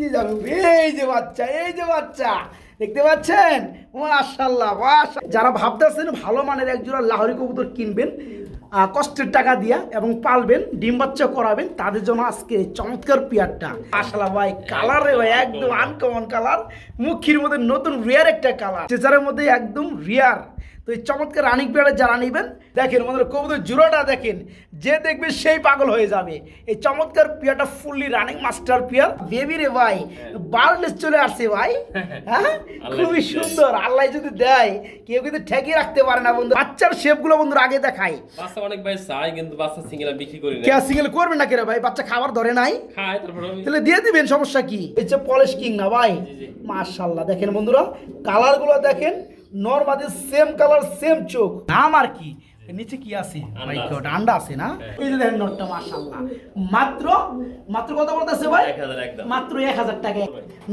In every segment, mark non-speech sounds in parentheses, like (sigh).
যে যাবে এই যে বাচ্চা এই যে বাচ্চা। দেখতে পাচ্ছেন? মাশাল্লাহ মাশা যারা ভাবতেছেন ভালো মানের একজোড়া লাহরি কবুতর কিনবেন আহ, কষ্টের টাকা দিয়া এবং পালবেন ডিম বাচ্চা করাবেন তাদের জন্য আজকে চমৎকার পিয়ারটা। আসলা ভাই কালারে ভাই একদম আনকমন কালার মুখির মধ্যে নতুন রিয়ার একটা কালার চেচারের মধ্যে একদম রিয়ার তো এই চমৎকার রানিং পেয়ারে যারা নেবেন দেখেন আমাদের কবুতর জুড়োটা দেখেন যে দেখবে সেই পাগল হয়ে যাবে। এই চমৎকার পিয়ারটা fully running master pair baby রে ভাই বার্লেস চলে আসছে ভাই। (laughs) হ্যাঁ? খুবই সুন্দর আল্লাহ যদি দেয় কেউ কিন্তু ঠেকিয়ে রাখতে পারে না বন্ধু। বাচ্চার শেপগুলো বন্ধুর আগে দেখাই। বাচ্চা অনেক ভাই চাই কিন্তু বাচ্চা সিঙ্গেল বিক্রি করি না। কে সিঙ্গেল করবে না কেরে ভাই? বাচ্চা খাবার ধরে নাই। খায় তারপর তাহলে দিয়ে দিবেন সমস্যা কি? এই যে পলিশ কিং না ভাই। জি। দেখেন বন্ধুরা কালারগুলো দেখেন। নর্মালি সেম কালার সেম চোখ। নাম আর কি? নিচে কি আছে? ভাই আন্ডা আছে না? এই যে দেখেন নটটা মাশাআল্লাহ। মাত্র মাত্র কত বলতেছে ভাই? মাত্র এক হাজার টাকা।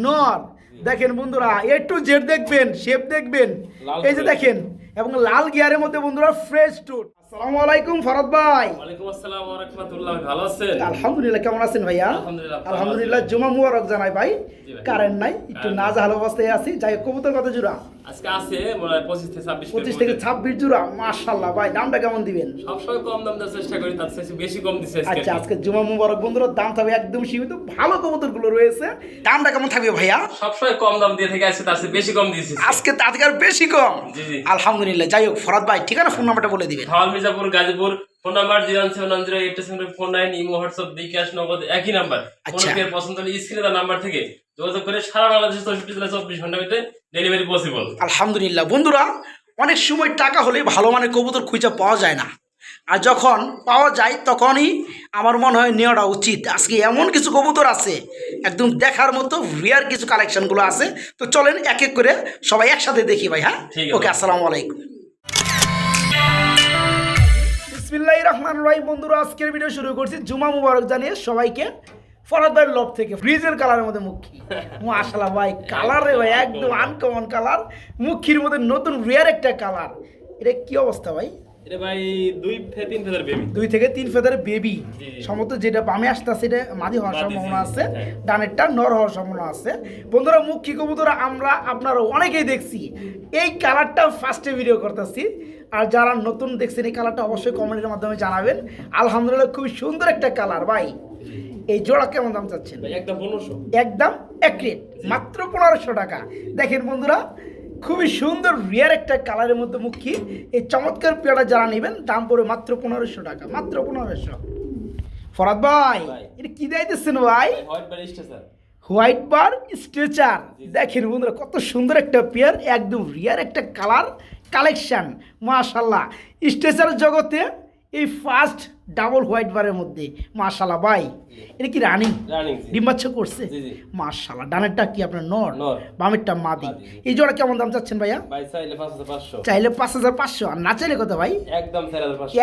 নর দেখেন বন্ধুরা এ টু জেড দেখবেন শেপ দেখবেন। এই যে দেখেন এবং লাল গিয়ারের মধ্যে বন্ধুরা ফ্রেশ টুট আসসালামু আলাইকুম ফরদ ভাই। ওয়ালাইকুম আসসালাম ওয়া রাহমাতুল্লাহ ভালো আছেন? আলহামদুলিল্লাহ কেমন আছেন ভাইয়া? আলহামদুলিল্লাহ, আলহামদুলিল্লাহ জুমা মুবারক জানাই ভাই। কারেন্ট নাই একটু কারেন্ট অবস্থায় আছি। যাই কবুতর কত জোড়া? আজকে আছে মনে হয় পঁচিশ থেকে ছাব্বিশ পঁচিশ থেকে ছাব্বিশ জোড়া মাশাল্লাহ ভাই দামটা কেমন দিবেন? সবসময় কম দাম দেওয়ার চেষ্টা করি তার চেয়ে বেশি কম দিচ্ছে আজকে। আচ্ছা আজকে জুমা মুবারক বন্ধুরা দাম থাকবে একদম সীমিত। ভালো কবুতরগুলো রয়েছে। দামটা কেমন থাকবে ভাইয়া? সবসময় কম দাম দিয়ে থেকে আসছে তার চেয়ে বেশি কম দিয়েছি। আজকে তাদের আর বেশি কম? জি, জি। আলহামদুলিল্লাহ যাই হোক ফরাদ ভাই ঠিকানা ফোন নাম্বারটা বলে দিবেন। Mirzapur Gazipur phone number zero seven one zero eight seven four nine imo WhatsApp bKash Nagad একই নাম্বার। কোনো আচ্ছা। পছন্দ হলে স্ক্রিনে তার নাম্বার থেকে যোগাযোগ করে সারা বাংলাদেশে চৌষট্টি জেলা চব্বিশ ঘণ্টার ভিতরে ডেলিভারি পসিবল আলহামদুলিল্লাহ। বন্ধুরা অনেক সময় টাকা হলে ভালো মানের কবুতর খুঁজে পাওয়া যায় না। আর যখন পাওয়া যায় তখনই আমার মনে হয় নেওয়াটা উচিত। আজকে এমন কিছু কবুতর আছে একদম দেখার মতো রিয়ার কিছু কালেকশনগুলো আছে। তো চলেন এক এক করে সবাই একসাথে দেখি ভাই হ্যাঁ? ওকে আসসালামু আলাইকুম। রহমান রাহিম বন্ধুরা আজকের ভিডিও শুরু করছি জুমা মুবারক জানিয়ে সবাইকে ফরাদ ভাইয়ের লব থেকে। ফ্রিজের কালারের মধ্যে মুখী মাশাআল্লাহ ভাই কালারে ভাই একদম আনকমন কালার মুখির মধ্যে নতুন রিয়ার একটা কালার এটা কি অবস্থা ভাই? এটা ভাই দুই থেকে তিন ফেদার বেবি দুই থেকে তিন ফেদার বেবি। সম্ভবত যেটা বামে আসতে সেটা মাঝি হওয়ার সম্ভাবনা আছে। হ্যাঁ। ডানেরটা নর হওয়ার সম্ভাবনা আছে। বন্ধুরা মুখী কবুতরা আমরা আপনারা অনেকেই দেখছি। এই কালারটা ফার্স্টে ভিডিও করতেছি। আর যারা নতুন দেখছেন এই কালারটা অবশ্যই কমেন্টের মাধ্যমে জানাবেন। আলহামদুলিল্লাহ খুবই সুন্দর একটা কালার ভাই। এই জোড়া কেমন দাম চাচ্ছেন? একদম একদম এক রেট মাত্র পনেরোশো টাকা। দেখেন বন্ধুরা খুবই সুন্দর রিয়ার একটা কালারের মধ্যে মুখী। এই চমৎকার পেয়ারা যারা নেবেন দাম পড়বে মাত্র পনেরোশো টাকা মাত্র পনেরোশো। ফরাদ ভাই। এটা কি দিতেছেন ভাই? হোয়াইট বার স্ট্রেচার দেখেন বন্ধুরা কত সুন্দর একটা পেয়ার একদম রিয়ার একটা কালার। কালেকশন মাশাল্লাহ। স্ট্রেচার জগতে এই ফার্স্ট ডাবল হোয়াইট বারের মধ্যে মাশাল্লাহ ভাই এটা কি রানিং রানিং ডিম বাচ্চা করছে। মাশাল্লাহ ডানেরটা কি আপনার নর। বামেরটা মাদি। এই জোড়া কেমন দাম চাচ্ছেন ভাইয়া? চাইলে পাঁচ হাজার পাঁচশো। আর না চাইলে কত ভাই? একদম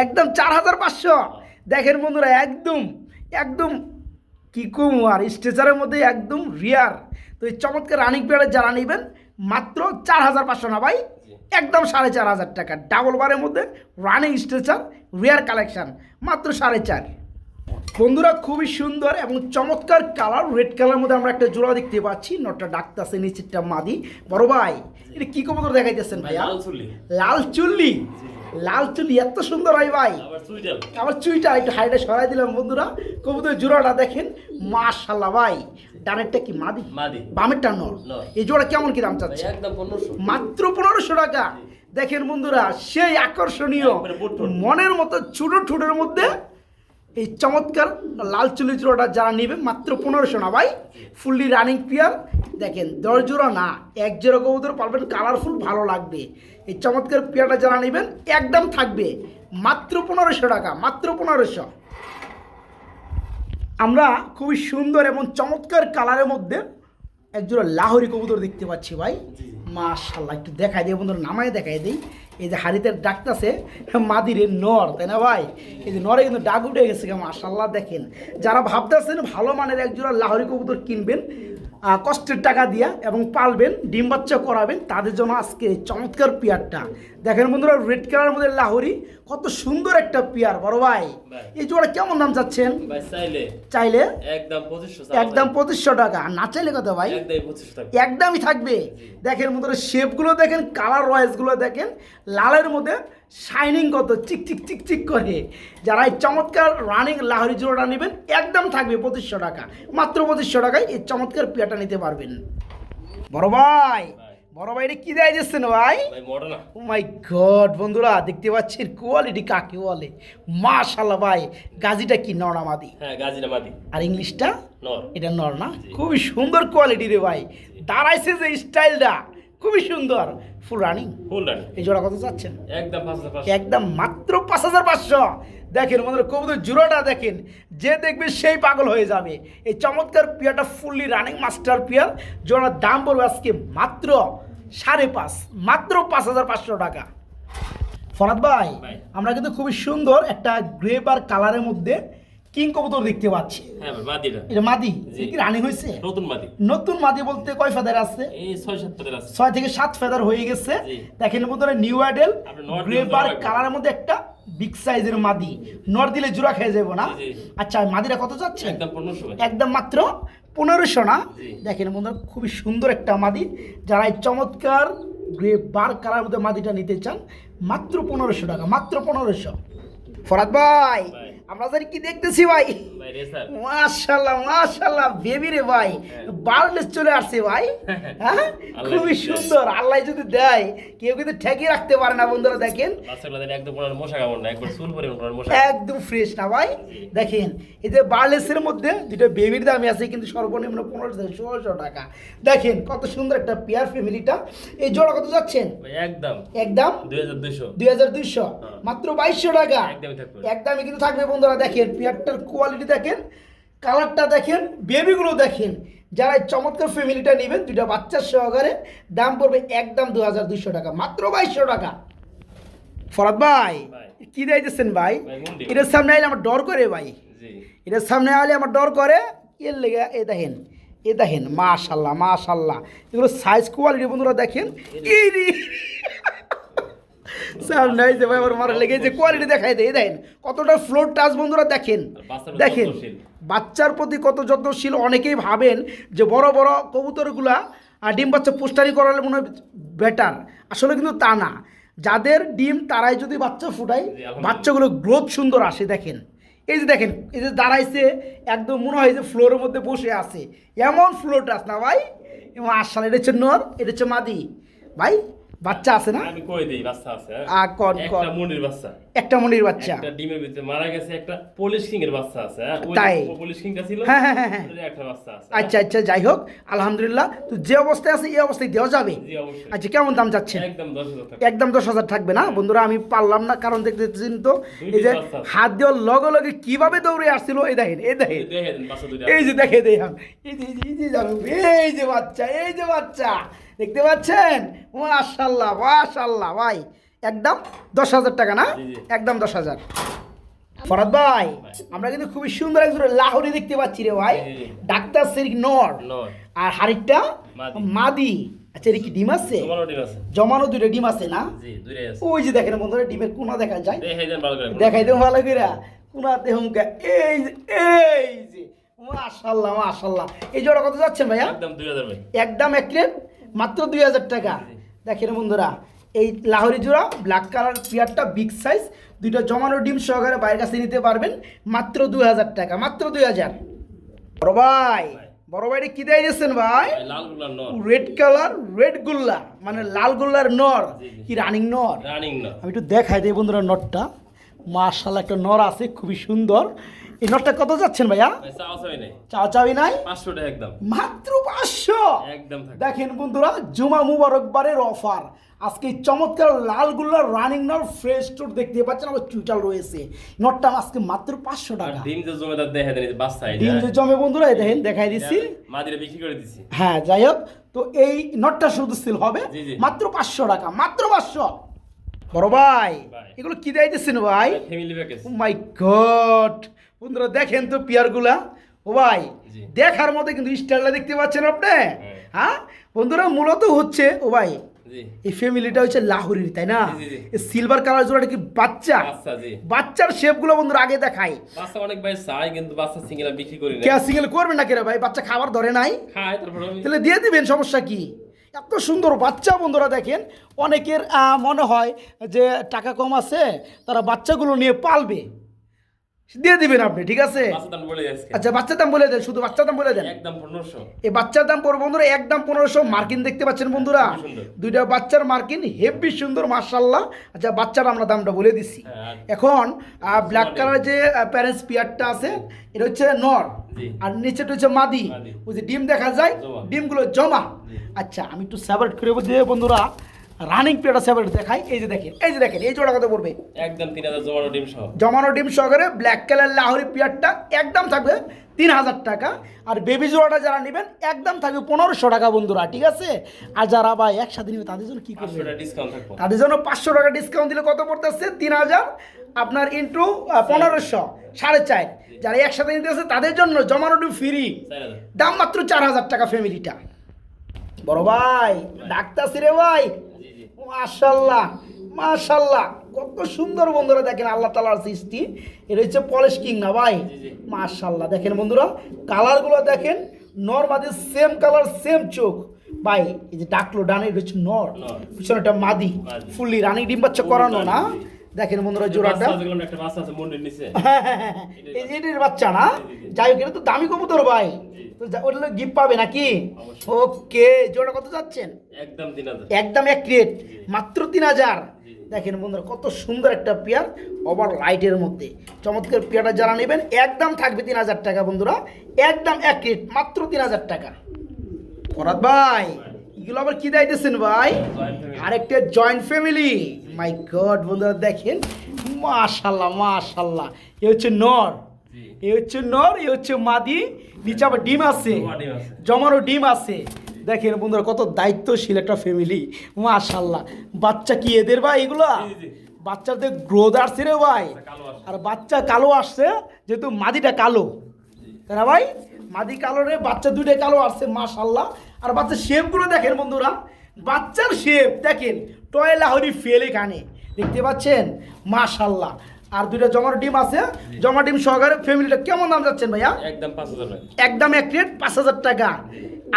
একদম চার হাজার পাঁচশো। দেখেন বন্ধুরা একদম একদম কি কম আর স্ট্রেচারের মধ্যে একদম রিয়ার তো এই চমৎকার রানিং পেয়ারে যারা নেবেন মাত্র চার হাজার পাঁচশো না ভাই? একদম সাড়ে চার হাজার টাকা। ডাবল বারের মধ্যে রানিং স্ট্রেচার রিয়ার কালেকশান মাত্র সাড়ে চার। বন্ধুরা খুবই সুন্দর এবং চমৎকার কালার রেড কালার মধ্যে আমরা একটা জোড়া দেখতে পাচ্ছি। নটটা ডাকতেছে নিচেরটা মাদি। বড় ভাই এটা কি কবুতর দেখাইতেছেন ভাইয়া? লাল চুল্লি। লাল চুল্লি? লাল চুল্লি এত সুন্দর হয় ভাই। আবার চুইটা। একটু হাইটে সরাই দিলাম বন্ধুরা। কবুতর জোড়াটা দেখেন মাশাল্লাহ ভাই। ডানেরটা কি মাদি? মাদি। বামেরটা নর। এই জোড়া কেমন কি দাম চাচ্ছে? একদম মাত্র পনেরোশো টাকা। দেখেন বন্ধুরা সেই আকর্ষণীয় মনের মতো ছোট ঠোঁটের মধ্যে এই চমৎকার লাল চুলি জোড়াটা যারা নেবে মাত্র পনেরোশো না ভাই? ফুললি রানিং পিয়ার দেখেন দশ জোড়া না এক জোড়া কবুতর পারবেন কালারফুল ভালো লাগবে। এই চমৎকার পিয়ারটা যারা নেবেন একদম থাকবে। মাত্র পনেরোশো টাকা মাত্র পনেরোশো। আমরা খুবই সুন্দর এবং চমৎকার কালারের মধ্যে একজোড়া লাহরি কবুতর দেখতে পাচ্ছি ভাই। মাশাল্লাহ একটু দেখাই দিই বন্ধুরা নামায় দেখাই দিই। এই যে হাড়িতে ডাকতেছে মাদিরের নর তাই না ভাই? এই যে নরে কিন্তু ডাক উঠে গেছে মাশাল্লাহ দেখেন। যারা ভাবতেছেন ভালো মানের একজোড়া লাহরি কবুতর কিনবেন কষ্টের টাকা দিয়া এবং পালবেন ডিম বাচ্চা করাবেন তাদের জন্য আজকে চমৎকার পেয়ারটা। দেখেন বন্ধুরা রেড কালার মধ্যে লাহোরি কত সুন্দর একটা পেয়ার বড় ভাই। এই জোড়া কেমন দাম চাচ্ছেন? চাইলে। একদম পঁচিশশো টাকা। না চাইলে কত ভাই? একদমই থাকবে। দেখেন বন্ধুরা শেপগুলো দেখেন কালার ওয়াইজগুলো দেখেন লালের মধ্যে শাইনিং কত চিক চিক চিক চিক করে। যারা এই চমৎকার রানিং লাহরি জোড়াটা নেবেন একদম থাকবে পঁচিশশো টাকা। মাত্র পঁচিশশো টাকায় এই চমৎকার পেয়াটা নিতে পারবেন। বড় ভাই বড় ভাই এটা কি দেয় দিচ্ছেন ভাই? ভাই ও মাই গড বন্ধুরা দেখতে পাচ্ছেন কোয়ালিটি কাকে বলে? মাশাল্লাহ ভাই গাজিটা কি নড়ামাদি হ্যাঁ গাজিরা মাদি। আর ইংলিশটা? নর। এটা নর না? খুবই সুন্দর কোয়ালিটি রে ভাই। দাঁড়াইছে যে স্টাইলটা খুবই সুন্দর। ফুল রানিং ফুল রানি এই জোড়া কত চাচ্ছেন? একদম একদম মাত্র পাঁচ হাজার পাঁচশো। দেখেন বন্ধুরা কবুতর জোড়াটা দেখেন যে দেখবে সেই পাগল হয়ে যাবে। এই চমৎকার পিয়াটা ফুললি রানিং মাস্টার পিয়ার। জোড়ার দাম পড়বে আজকে মাত্র সাড়ে পাঁচ মাত্র পাঁচ হাজার পাঁচশো টাকা। ফরাদ ভাই। আমরা কিন্তু খুবই সুন্দর একটা গ্রে আর কালারের মধ্যে কিং কবুতর দেখতে পাচ্ছি। হ্যাঁ মাদিটা এটা মাদি? কি রানিং হয়েছে? নতুন মাদি। নতুন মাদি বলতে কয় ফেদার আছে? এই ছয় সাত পাতের আছে। ছয় থেকে সাত ফেদার হয়ে গেছে। দেখেন বন্ধুরা নিউ আইডেল আপনি নর গ্রে দিলে বার জোড়া রাখবেন। কালারের মধ্যে একটা বিগ সাইজের মাদি। নর দিলে জোড়া খেয়ে যাব না। আচ্ছা মাদিরা কত যাচ্ছে? একদম মাত্র পনেরোশো না? দেখেন বন্ধুরা খুবই সুন্দর একটা মাদি। যারা এই চমৎকার গ্রে বার কালার মধ্যে মাদিটা নিতে চান মাত্র পনেরোশো টাকা মাত্র পনেরোশো। ফরাদ ভাই! ভাই। আমরা জানি কি দেখতেছি ভাই ভাই রেসার মাশাল্লাহ মাশাল্লাহ বেবি রে ভাই। বার্লেস চলে আসছে ভাই। (laughs) হ্যাঁ? খুবই সুন্দর। আল্লাহ যদি দেয় কেউ কিন্তু ঠেকিয়ে রাখতে পারে না বন্ধুরা দেখেন। একদম ফ্রেশ না ভাই। দেখেন এই যে বার্লেসের মধ্যে দুটো বেবির দামই আছে কিন্তু সর্বনিম্ন পনেরোশো থেকে ষোলোশো টাকা। দেখেন কত সুন্দর একটা পেয়ার ফ্যামিলিটা এই জোড়া কত যাচ্ছেন? একদম। একদম? দুই হাজার দুইশো। দুই হাজার দুইশো। মাত্র বাইশশো টাকা। একদমই কিন্তু থাকবে বন্ধুরা দেখেন পেয়ারটার কোয়ালিটি দেখেন কালারটা দেখেন বেবিগুলো দেখেন। যারা এই চমৎকার ফ্যামিলিটা নেবেন দুইটা বাচ্চার সহকারে দাম পড়বে একদম দু হাজার দুইশো টাকা মাত্র বাইশশো টাকা। ফরাদ ভাই। কি দিয়েছেন ভাই? ভাই, এটার সামনে আইলে আমার ডর করে ভাই। এটার সামনে আইলে আমার ডর করে। এর লেগে এ দেখেন এ দেখেন মাশাল্লাহ মাশাল্লাহ। এগুলো সাইজ কোয়ালিটি বন্ধুরা দেখেন। ইরি সামনে আইছে ভাই আমার মারা লেগে যে কোয়ালিটি দেয় এই দেখেন কতটা ফ্লোর টাচ বন্ধুরা দেখেন। বাচ্চার দেখেন বাচ্চার প্রতি কত যত্নশীল অনেকেই ভাবেন যে বড় বড় কবুতরগুলা ডিম বাচ্চা পোস্টারি করালে মনে হয় বেটার আসলে কিন্তু তা না। যাদের ডিম তারাই যদি বাচ্চা ফুটায় আলহামদুলিল্লাহ। বাচ্চাগুলো গ্রোথ সুন্দর আসে দেখেন। এই যে দেখেন এই যে দাঁড়াইছে একদম মনে হয় যে ফ্লোরের মধ্যে বসে আছে। এমন ফ্লোর টাচ না ভাই। এবং আসলে এটা হচ্ছে নর এটা হচ্ছে মাদি। ভাই বাচ্চা আছে না? আমি কই দেই বাচ্চা আছে আর কোন কোন। মুন্ডির বাচ্চা। একটা মনির বাচ্চা। একটা ডিমের ভিতরে মারা গেছে একটা পলিশ কিং এর বাচ্চা আছে হ্যাঁ? ওই তাই? পলিশ কিংটা ছিল হ্যাঁ, হ্যাঁ, হ্যাঁ, হ্যাঁ। একটা বাচ্চা আছে। আচ্ছা আচ্ছা যাই হোক আলহামদুলিল্লাহ। তো যে অবস্থায় আছে এই অবস্থায় দেওয়া যাবে? আচ্ছা কেমন দাম যাচ্ছে? একদম দশ হাজার টাকা। একদম দশ হাজার থাকবে না? বন্ধুরা আমি পারলাম না কারণ দেখতে দেখতেছেন তো এই যে হাত দেওয়ার লগে লগে কীভাবে দৌড়ে আসছিল এই দেখেন এই দেখেন। দেন এই যে দেখে দেখাম এই যে এই যে- এই যে এই যে বাচ্চা এই যে বাচ্চা। দেখতে পাচ্ছেন? মাশাল্লাহ মাশাল্লাহ ভাই। একদম দশ হাজার টাকা না। একদম দশ হাজার। ফরাদ ভাই আমরা কিন্তু খুবই সুন্দর একজন লাহোরি দেখতে পাচ্ছি রে ভাই। ডাক্তার শেরিক নর। আর হারিকটা মাদি। আচ্ছা এর কি ডিম আছে? জমানো দুইটা ডিম আছে না? ওই যে দেখেন বন্ধুরা ডিমের কোনা দেখা যায়। দেখে দেন ভালো করে। দেখাই কোনা দেহম এই যে এই যে। মাশাল্লাহ মাশাল্লাহ এই জোড়া কত যাচ্ছেন ভাইয়া? একদম দুই হাজার একদম এক প্লেট মাত্র দুই হাজার টাকা। দেখেন বন্ধুরা এই লাহরি জোড়া ব্ল্যাক কালার পেয়ারটা বিগ সাইজ দুইটা জমানো ডিম সহকারে বাইরের কাছে নিতে পারবেন মাত্র দুই হাজার টাকা মাত্র দুই হাজার। বড় ভাই বড় ভাইটা কি দেয় দিয়েছেন ভাই? ভাই, রেড কালার রেড গুল্লা মানে লাল গুল্লার নর। কি রানিং নর? রানিং নর। আমি একটু দেখাই দিই বন্ধুরা নটটা মার্শাল একটা নর আছে খুবই সুন্দর। এই নটটা কত যাচ্ছেন ভাইয়া? ভাই চাওয়া চাবি নাই। পাঁচশো একদম। মাত্র পাঁচশো? একদম দেখেন বন্ধুরা জুমা মুবারকবারের অফার। আজকে চমৎকার লালগুল্লার রানিং নর ফ্রেশ টুর দেখতে পাচ্ছেন আমার চুচাল রয়েছে। নটটা আজকে মাত্র পাঁচশো টাকা। ডিম যে জমেদার দেখে দেন বাচ্চা ডিম যে জমে বন্ধুরা এই দেখেন দেখাই দিচ্ছি। মাদিরে বিক্রি করে দিছি হ্যাঁ যাই হোক তো এই নটটা শুধু সেল হবে। মাত্র পাঁচশো টাকা মাত্র পাঁচশো। বড় ভাই। এগুলো কি দেয় দিচ্ছেন ভাই ও মাই গড বন্ধুরা দেখেন তো পিয়ারগুলা। ও ভাই দেখার মতো কিন্তু স্টাইলটা দেখতে পাচ্ছেন আপনি? হ্যাঁ। বন্ধুরা মূলত হচ্ছে ও ভাই এই ফ্যামিলিটা হচ্ছে লাহোরের তাই না। সিলভার কালার জোড়াটা কি বাচ্চা? বাচ্চার শেপগুলো বন্ধুরা আগে দেখাই। বাচ্চা অনেক ভাই চাই কিন্তু বাচ্চা সিঙ্গেল বিক্রি করি না। কে সিঙ্গেল করবেন না কেরে ভাই? বাচ্চা খাবার ধরে নাই। খায় তারপরে তাহলে দিয়ে দিবেন সমস্যা কি? এত সুন্দর বাচ্চা বন্ধুরা দেখেন, অনেকের মনে হয় যে টাকা কম আছে, তারা বাচ্চাগুলো নিয়ে পালবে। দিয়ে দিবেন আপনি ঠিক আছে? আচ্ছা বাচ্চার দাম বলে দেন শুধু বাচ্চার দাম বলে দেন। একদম পনেরোশো। এই বাচ্চার দাম পড়বে বন্ধুরা একদম পনেরোশো। মার্কিন দেখতে পাচ্ছেন বন্ধুরা দুইটা বাচ্চার মার্কিন হেভি সুন্দর মার্শাল্লাহ আচ্ছা বাচ্চার আমরা দামটা বলে দিচ্ছি। হ্যাঁ। এখন ব্ল্যাক কালার যে প্যারেন্টস পিয়ারটা আছে এটা হচ্ছে নর। আর নিচেটা হচ্ছে মাদি। ওই যে ডিম দেখা যায় ডিমগুলো জমা। আচ্ছা আমি একটু সেপারেট করে দিয়ে বন্ধুরা রানিং পেয়ারটা সেপারেট দেখাই। এই যে দেখেন এই যে দেখেন এই জোড়া কত পড়বে? একদম তিন হাজার জমানো ডিম সহ। জমানো ডিম সহকারে ব্ল্যাক কালার লাহোরি পিয়ারটা একদম থাকবে তিন হাজার টাকা। আর বেবি জোড়াটা যারা নেবেন একদম থাকবে পনেরোশো টাকা বন্ধুরা ঠিক আছে? আর যারা বা একসাথে নেবে তাদের জন্য কী করবে? টাকা ডিসকাউন্ট থাকব। তাদের জন্য পাঁচশো টাকা ডিসকাউন্ট দিলে কত পড়তেছে? তিন হাজার। আপনার ইন্টু পনেরোশো সাড়ে চার। যারা একসাথে নিতে আসে তাদের জন্য জমানো ডিম ফ্রি দাম মাত্র চার হাজার টাকা ফ্যামিলিটা বড় ভাই ডাক্তার রে ভাই। মাশাল্লাহ মাশাল্লাহ কত সুন্দর বন্ধুরা দেখেন আল্লাহ তালার সৃষ্টি। এটা হচ্ছে পলেশ কিং না ভাই। মাশাল্লাহ দেখেন বন্ধুরা কালারগুলো দেখেন নর মাদি সেম কালার সেম চোখ। ভাই এই যে ডাকলো ডানের হচ্ছে নর। পিছনে একটা মাদি। ফুল্লি রানিং ডিম বাচ্চা করানো না। দেখেন বন্ধুরা জোড়াটা। হ্যাঁ, হ্যাঁ, হ্যাঁ। এই যে এটার বাচ্চা না? যাই হোক এটা তো দামি কবুতর ভাই। তো ওটা গিফট পাবে নাকি। ওকে জোড়া কত যাচ্ছেন? একদম তিন হাজার। একদম এক রেট মাত্র তিন হাজার। দেখেন বন্ধুরা কত সুন্দর একটা পেয়ার ওভার লাইটের মধ্যে। চমৎকার পেয়ারটা যারা নেবেন একদম থাকবে তিন হাজার টাকা বন্ধুরা। একদম এক রেট মাত্র তিন হাজার টাকা। ফরাদ ভাই এগুলো আবার কি দাইতেছেন ভাই। আরেকটা জয়েন্ট ফ্যামিলি মাই গড বন্ধুরা দেখেন মাশাল্লাহ মাশাল্লাহ। এ হচ্ছে নর। এ হচ্ছে নর এ হচ্ছে মাদি নিচে আবার ডিম আছে। জমা ডিম আছে। জমারও ডিম আছে। দেখেন বন্ধুরা কত দায়িত্বশীল একটা ফ্যামিলি মাশাল্লাহ। বাচ্চা কি এদের ভাই এগুলো। বাচ্চাদের গ্রোথ আসছে রে ভাই। আর বাচ্চা কালো আসছে যেহেতু মাদিটা কালো। তাই না ভাই মাদি কালো রে বাচ্চা দুইটা কালো আসছে মাশাল্লাহ। আর বাচ্চার শেপগুলো দেখেন বন্ধুরা। বাচ্চার শেপ দেখেন টয়লা হরি ফেলে কানে। দেখতে পাচ্ছেন? মাশাল্লাহ। আর দুইটা জমার ডিম আছে। জমা ডিম সহকারে ফ্যামিলিটা কেমন দাম যাচ্ছেন ভাইয়া? একদম পাঁচ হাজার টাকা। একদম এক প্লেট পাঁচ হাজার টাকা।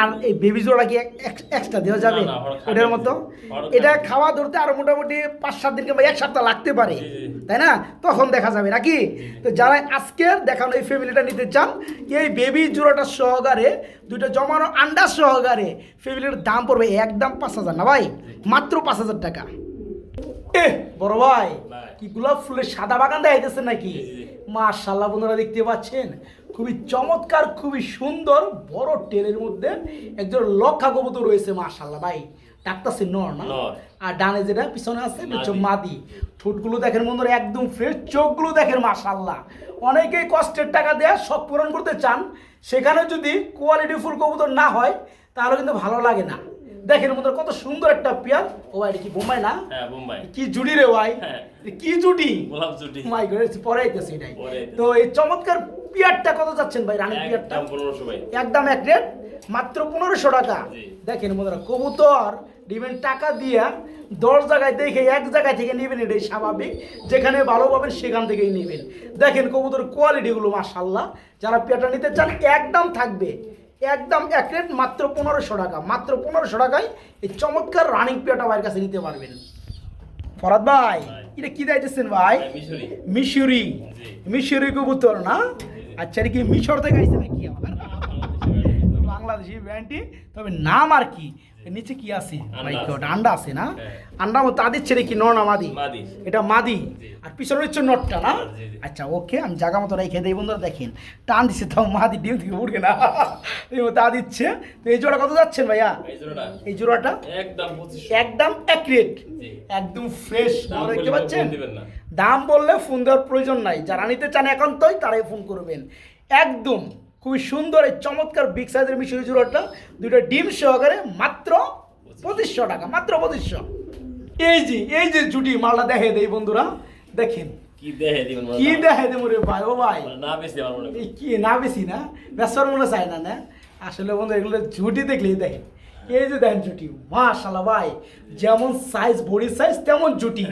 আর এই বেবি জোড়া কি এক্সট্রা দেওয়া যাবে। ওটার মতো? এটা খাওয়া ধরতে আরও মোটামুটি পাঁচ সাত দিন কিংবা এক সপ্তাহ লাগতে পারে। তাই না? তখন দেখা যাবে নাকি? তো যারা আজকের দেখানো এই ফ্যামিলিটা নিতে চান এই বেবি জোড়াটা সহকারে দুইটা জমানো আন্ডা সহকারে ফ্যামিলির দাম পড়বে একদম পাঁচ হাজার না ভাই? মাত্র পাঁচ হাজার টাকা। এ বড় ভাই। কি গোলাপ ফুলের সাদা বাগান দেখাইতেছেন নাকি। মাশাল্লাহ বন্ধুরা দেখতে পাচ্ছেন? খুবই চমৎকার খুবই সুন্দর বড় টেলের মধ্যে একজন লক্ষা কবুতর রয়েছে মাশাল্লাহ ভাই। ডাকতাছে নর না? আর ডানে যেটা পিছনে আছে হচ্ছে মাদি। মাদি ঠোঁটগুলো দেখেন বন্ধুরা একদম ফ্রেশ চোখগুলো দেখেন মাশাল্লাহ। অনেকেই কষ্টের টাকা দেয়া সব পূরণ করতে চান সেখানে যদি কোয়ালিটি ফুল কবুতর না হয় তাহলে কিন্তু ভালো লাগে না। দেখেন বন্ধুরা কত সুন্দর একটা পেয়ার ও এটা কি বোম্বাই না? হ্যাঁ বোম্বাই। কি জুড়ি রে ভাই? হ্যাঁ। কি জুটি? গোলাপ জুটি। মাই গড পরে আইতেছে এটাই। তো এই চমৎকার পিয়ারটা কত যাচ্ছেন ভাই রানী পিয়ারটা একদম পনেরোশো ভাই। একদম এক রেট মাত্র পনেরোশো টাকা। দেখেন বন্ধুরা কবুতর দিবেন টাকা দিয়া দশ জায়গায় দেখে এক জায়গায় থেকে নেবেন এটাই স্বাভাবিক। যেখানে ভালো পাবেন সেখান থেকেই নেবেন। দেখেন কবুতর কোয়ালিটিগুলো মাশাল্লাহ যারা পেটা নিতে চান একদম থাকবে। একদম এক রেট মাত্র পনেরোশো টাকা। মাত্র পনেরোশো টাকায় এই চমৎকার রানিং পেয়াটা ভাইয়ের কাছে নিতে পারবেন। ফরাদ ভাই। এটা কি দাইতেছেন ভাই? মিশুরি। মিশরি। কবুতর না? আচ্ছা এটা কি মিশর থেকে আইছে নাকি আমার বাংলাদেশি ব্র্যান্ডটি। তবে নাম আর কি? নিচে কি আছে? আন্ডা আছে। না? হ্যাঁ। আন্ডা মতো তাদের ছেড়ে কি নর না মাদি? এটা মাদি। আর পিছনে হচ্ছে নটটা না? জি। আচ্ছা ওকে আমি জায়গা মতো রেখে দিই বন্ধুরা দেখেন। টান দিচ্ছে তাও মাদি ডিম থেকে উঠবে না। এই মতো তা দিচ্ছে। তো এই জোড়া কত যাচ্ছেন ভাইয়া? এই জোড়াটা। একদম একদম অ্যাকুরেট একদম ফ্রেশ দেখতে পাচ্ছেন। দাম বললে ফোন দেওয়ার প্রয়োজন নাই। যারা নিতে চান একান্তই তারাই ফোন করবেন। একদম খুবই সুন্দর এই চমৎকার বিগ সাইজের মিশরি জোড়াটা দুটো ডিম সহকারে মাত্র পঁচিশশো টাকা মাত্র পঁচিশশো। এই যে এই যে জুটি মালটা দেখে দেই বন্ধুরা দেখেন। কি দেখে দিবেন কি দেখে দেবো রে ভাই ও ভাই। মানে না বেশি আমার মনে কি না বেশি না? বেসর মনে চায় না না? আসলে বন্ধু এগুলো ঝুটি দেখলেই দেখেন। এই যে দেখেন জুটি মাশাল্লাহ ভাই যেমন সাইজ বডির সাইজ তেমন জুটি।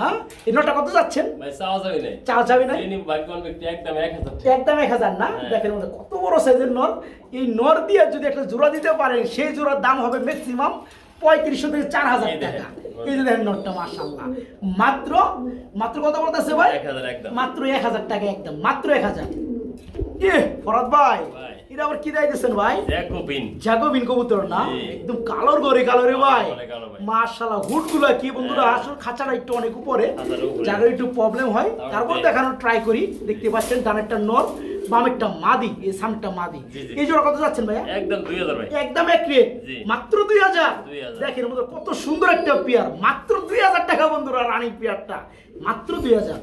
হ্যাঁ? এই নটা কত যাচ্ছেন? ভাই চাওয়া যাবে না চা যাবে না যিনি ভাগ্যবান ব্যক্তি একদম এক হাজার টাকা। একদম এক হাজার না। দেখেন কত বড় সাইজের নর এই নর দিয়ে যদি একটা জোড়া দিতে পারেন সেই জোড়ার দাম হবে ম্যাক্সিমাম পঁয়ত্রিশশো থেকে চার হাজার টাকা। এই যে দেখেন নটটা মাশাল্লাহ মাত্র মাত্র কত বলতেছে ভাই? এক হাজার মাত্র এক হাজার টাকা একদম। মাত্র এক হাজার। এ ফরাদ ভাই। এটা আবার কি দিতেছেন ভাই? জ্যাকোবিন। জাগোবিন কবুতর না? একদম কালোর গরে কালোরে ভাই। কালো কালো ভাই। মাশাআল্লাহ হুডগুলো কি বন্ধুরা হ্যাঁ। আসল খাঁচাটা একটু অনেক উপরে। যার একটু প্রবলেম হয় তারপর। দেখানোর ট্রাই করি। দেখতে পাচ্ছেন ডানেরটা নর বামেরটা মাদি এই সামনেটা মাদি। এই জোড়া কত যাচ্ছেন ভাইয়া? একদম দুই হাজার ভাই। একদম এক রেট মাত্র দুই হাজার। 2000 দেখেন বন্ধুরা কত সুন্দর একটা পেয়ার। মাত্র দুই হাজার টাকা বন্ধুরা রানী পেয়ারটা। মাত্র দুই হাজার।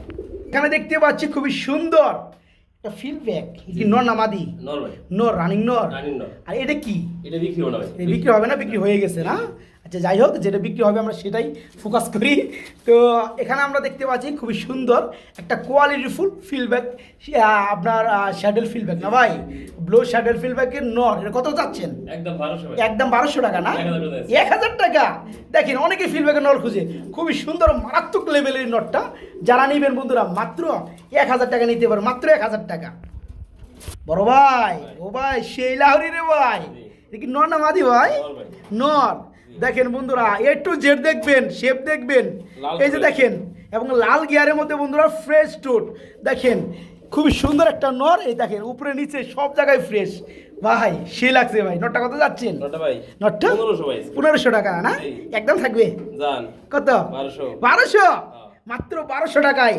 এখানে দেখতে পাচ্ছি খুবই সুন্দর। ফিডব্যাক কি? নর না মাদি নর রানিং নর আর এটা কি? এটা বিক্রি হবে না বিক্রি হবে না বিক্রি হয়ে গেছে না? আচ্ছা যাই হোক যেটা বিক্রি হবে আমরা সেটাই ফোকাস করি। তো এখানে আমরা দেখতে পাচ্ছি খুবই সুন্দর একটা কোয়ালিটিফুল ফিলব্যাক আপনার শ্যাডেল ফিলব্যাক না ভাই? ব্লো শ্যাডেল ফিলব্যাকের নর এটা কত চাচ্ছেন? একদম বারোশো টাকা না? 1000 টাকা এক হাজার টাকা? দেখেন অনেকে ফিলব্যাকের নল খুঁজে। খুবই সুন্দর মারাত্মক লেভেলের নটটা যারা নেবেন বন্ধুরা মাত্র এক হাজার টাকা নিতে পারো মাত্র এক হাজার টাকা। বড় ভাই ও ভাই সেই লাহরি রে ভাই। এটা নর না মাদি ভাই। নর। দেখেন বন্ধুরা এ টু জেড দেখবেন শেপ দেখবেন। এই যে দেখেন এবং লাল গিয়ারের মধ্যে বন্ধুরা ফ্রেশ টুট দেখেন খুবই সুন্দর একটা নর এই দেখেন উপরে নিচে সব জায়গায় ফ্রেশ ভাই সে লাগছে ভাই নটটা কত যাচ্ছেন? নটটা পনেরোশো টাকা না? একদম থাকবে? কত? বারোশো। বারোশো? মাত্র বারোশো টাকায়।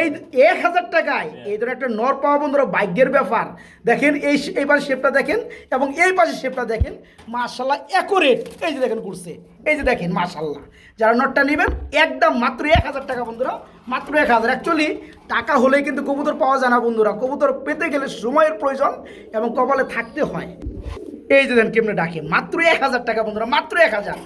এই এক হাজার টাকায়। হ্যাঁ। এই ধরনের একটা নর পাওয়া বন্ধুরা ভাগ্যের ব্যাপার। দেখেন এই এই পাশে শেপটা দেখেন এবং এই পাশে শেপটা দেখেন মার্শাল্লাহ অ্যাকুরেট এই যে দেখেন করছে এই যে দেখেন মার্শাল্লাহ যারা নটটা নেবেন একদম মাত্র এক হাজার টাকা বন্ধুরা মাত্র এক হাজার। অ্যাকচুয়ালি টাকা হলেই কিন্তু কবুতর পাওয়া যায় না বন্ধুরা। কবুতর পেতে গেলে সময়ের প্রয়োজন এবং কপালে থাকতে হয়। এই যে দেন কেমনে ডাকে। মাত্র এক হাজার টাকা বন্ধুরা মাত্র এক হাজার।